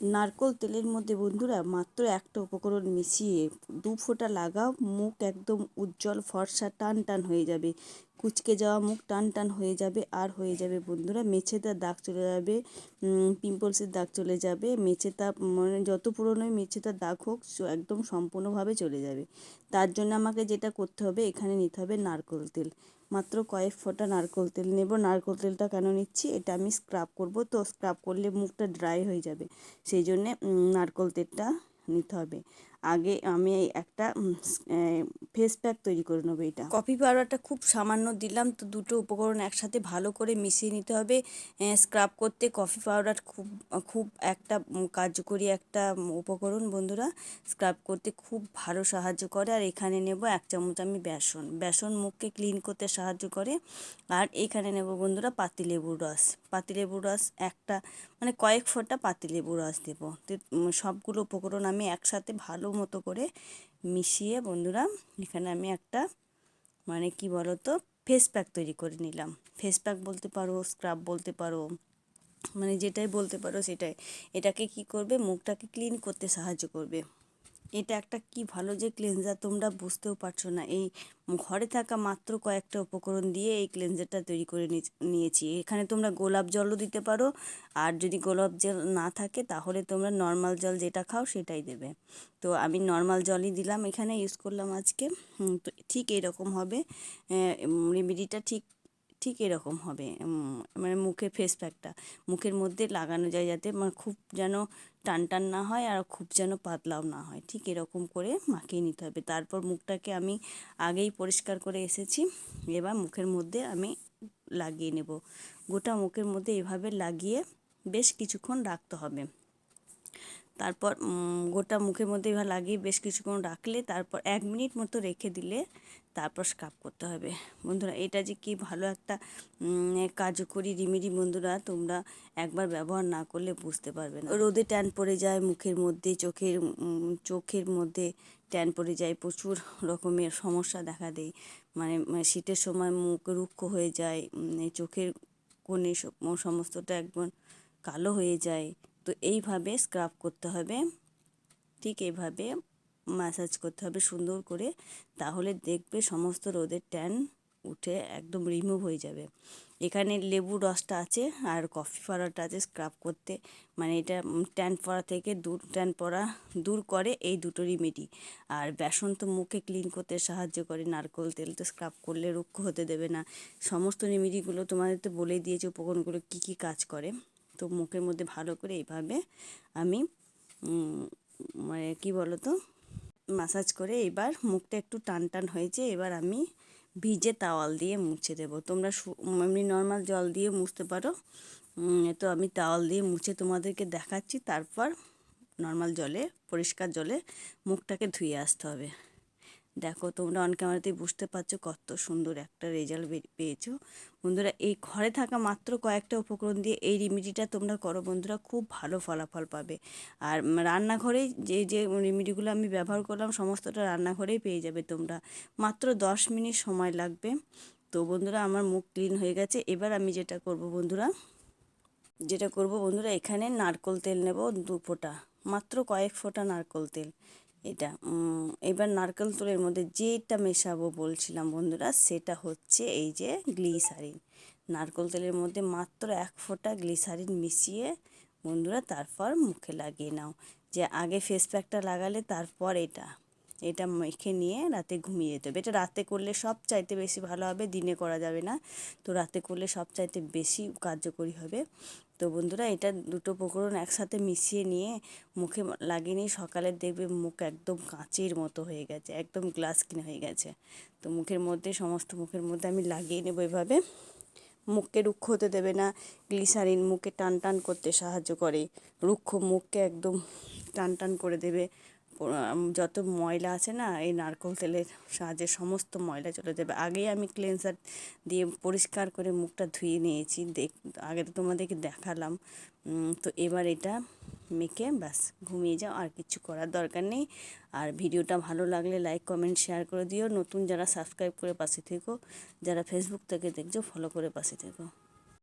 নারকোল তেলের মধ্যে বন্ধুরা মাত্র একটা উপকরণ মিশিয়ে দু ফোঁটা লাগাও, মুখ একদম উজ্জ্বল, ফর্সা টান টান হয়ে যাবে। কুচকে যাওয়া মুখ টান টান হয়ে যাবে আর হয়ে যাবে বন্ধুরা মেছেদার দাগ চলে যাবে পিম্পলসের দাগ চলে যাবে মেছেতা মানে যত পুরনোই মেছেতার দাগ হোক একদম সম্পূর্ণভাবে চলে যাবে। তার জন্য আমাকে যেটা করতে হবে, এখানে নিতে হবে নারকোল তেল। মাত্র কয়েক ফোঁটা নারকোল তেল নেব। নারকোল তেলটা কেন নিচ্ছি? এটা আমি স্ক্রাব করব। তো স্ক্রাব করলে মুখটা ড্রাই হয়ে যাবে। সেই জন্যে নারকোল তেলটা নিতে হবে। আগে আমি একটা ফেস প্যাক তৈরি করে নেব এটা। কফি পাউডারটা খুব সামান্য দিলাম, তো দুটো উপকরণ একসাথে ভালো করে মিশিয়ে নিতে হবে। স্ক্রাব করতে কফি পাউডার খুব খুব একটা কার্যকরী একটা উপকরণ বন্ধুরা। স্ক্রাব করতে খুব ভালো সাহায্য করে। আর এখানে নেব এক চামচ আমি বেসন। বেসন মুখকে ক্লিন করতে সাহায্য করে। আর এখানে নেব বন্ধুরা পাতিলেবুর রস। পাতিলেবুর রস একটা মানে কয়েক ফোঁটা পাতিলেবুর রস দেবো। সবগুলো উপকরণ আমি একসাথে ভালো মতো করে মিশিয়ে বন্ধুরা এখানে আমি একটা মানে কি বলো তো ফেস প্যাক তৈরি করে নিলাম। ফেস প্যাক বলতে পারো স্ক্রাব বলতে পারো মানে যেটাই বলতে পারো সেটাই। এটাকে কি করবে? মুখটাকে ক্লিন করতে সাহায্য করবে। এটা একটা কি ভালো যে ক্লেনজার তোমরা বুঝতেও পারছ না। এই ঘরে থাকা মাত্র কয়েকটা উপকরণ দিয়ে এই ক্লেনজারটা তৈরি করে নিয়েছি। এখানে তোমরা গোলাপ জলও দিতে পারো, আর যদি গোলাপ জল না থাকে তাহলে তোমরা নর্মাল জল যেটা খাও সেটাই দেবে। তো আমি নর্মাল জলই দিলাম, এখানে ইউজ করলাম আজকে। তো ঠিক এরকম হবে। রেমেডিটা ঠিক ঠিক এরকম হবে। মানে মুখে ফেস প্যাকটা মুখের মধ্যে লাগানো যায় যাতে মানে খুব যেন টান টান না হয় আর খুব যেন পাতলাও না হয়। ঠিক এরকম করে মাখিয়ে নিতে হবে। তারপর মুখটাকে আমি আগেই পরিষ্কার করে এসেছি। এবার মুখের মধ্যে আমি লাগিয়ে নেব। গোটা মুখের মধ্যে এভাবে লাগিয়ে বেশ কিছুক্ষণ রাখতে হবে। তারপর গোটা মুখের মধ্যে এভাবে লাগিয়ে বেশ কিছুক্ষণ রাখলে তারপর এক মিনিট মতো রেখে দিলে তারপর স্কাপ করতে হবে। বন্ধুরা, এটা যে কি ভালো একটা কার্যকরী রিমিডি বন্ধুরা, তোমরা একবার ব্যবহার না করলে বুঝতে পারবে না। রোদে ট্যান পড়ে যায়, মুখের মধ্যে, চোখের চোখের মধ্যে ট্যান পড়ে যায়, প্রচুর রকমের সমস্যা দেখা দেয়। মানে শীতের সময় মুখ রুক্ষ হয়ে যায় চোখের কোণে সমস্তটা একদম কালো হয়ে যায় তো এইভাবে স্ক্রাব করতে হবে। ঠিক এইভাবে ম্যাসাজ করতে হবে সুন্দর করে। তাহলে দেখবে সমস্ত রোদের ট্যান উঠে একদম রিমুভ হয়ে যাবে। এখানে লেবু রসটা আছে আর কফি পাউডারটা আছে স্ক্রাব করতে। মানে এটা ট্যান পড়া থেকে দূর ট্যান পড়া দূর করে এই দুটো রিমেডি আর বেসন তো মুখে ক্লিন করতে সাহায্য করে, নারকোল তেল তো স্ক্রাব করলে রুক্ষ হতে দেবে না। সমস্ত রেমেডিগুলো তোমাদের তো বলেই দিয়েছে, উপকরণগুলো কী কী কাজ করে। তো মুখের মধ্যে ভালো করে এইভাবে আমি মানে কী বলো তো মাসাজ করে এবার মুখটা একটু টান টান হয়েছে, এবার আমি ভিজে তাওয়াল দিয়ে মুছে দেবো। তোমরা এমনি নর্মাল জল দিয়ে মুছতে পারো। তো আমি তাওয়াল দিয়ে মুছে তোমাদেরকে দেখাচ্ছি, তারপর নর্মাল জলে, পরিষ্কার জলে মুখটাকে ধুয়ে আসতে হবে। দেখো তোমরা অন ক্যামেরাতেই বুঝতে পারছ কত সুন্দর একটা রেজাল্ট পেয়েছ। বন্ধুরা, এই ঘরে থাকা মাত্র কয়েকটা উপকরণ দিয়ে এই রেমিডিটা তোমরা করো বন্ধুরা, খুব ভালো ফলাফল পাবে। আর রান্নাঘরেই যে যে রেমিডিগুলো আমি ব্যবহার করলাম, সমস্তটা রান্নাঘরেই পেয়ে যাবে তোমরা। মাত্র দশ মিনিট সময় লাগবে। তো বন্ধুরা, আমার মুখ ক্লিন হয়ে গেছে। এবার আমি যেটা করব বন্ধুরা, যেটা করব বন্ধুরা, এখানে নারকোল তেল নেব দু ফোঁটা। মাত্র কয়েক ফোঁটা নারকোল তেল। এটা এবার নারকেল তেলের মধ্যে যেটা মেশাবো বলছিলাম বন্ধুরা, সেটা হচ্ছে এই যে গ্লিসারিন। নারকেল তেলের মধ্যে মাত্র এক ফোঁটা গ্লিসারিন মিশিয়ে বন্ধুরা তারপর মুখে লাগিয়ে নাও। যে আগে ফেস প্যাকটা লাগালে তারপর এটা। এটা মেখে নিয়ে রাতে ঘুমিয়ে যেতে হবে। এটা রাতে করলে সব চাইতে বেশি ভালো হবে, দিনে করা যাবে না। তো রাতে করলে সব চাইতে বেশি কার্যকরী হবে। তো বন্ধুরা, এটা দুটো উপকরণ একসাথে মিশিয়ে নিয়ে মুখে লাগিয়ে নিয়ে সকালে দেখবে মুখ একদম কাঁচের মতো হয়ে গেছে, একদম গ্লাস কিনে হয়ে গেছে। তো মুখের মধ্যে, সমস্ত মুখের মধ্যে আমি লাগিয়ে নেব এভাবে। মুখকে রুক্ষ হতে দেবে না গ্লিসারিন মুখে টান টান করতে সাহায্য করে। রুক্ষ মুখকে একদম টান টান করে দেবে। যত ময়লা আছে না, এই নারকোল তেলের সাহায্যে সমস্ত ময়লা চলে যাবে। আগেই আমি ক্লেন্সার দিয়ে পরিষ্কার করে মুখটা ধুয়ে নিয়েছি। দেখ, আগে তো তোমাদেরকে দেখালাম। তো এবার এটা মেখে ব্যাস, ঘুমিয়ে যাও, আর কিছু করার দরকার নেই। আর ভিডিওটা ভালো লাগলে লাইক কমেন্ট শেয়ার করে দিও। নতুন যারা সাবস্ক্রাইব করে পাশে থেকো, যারা ফেসবুক থেকে দেখছ ফলো করে পাশে থেকো।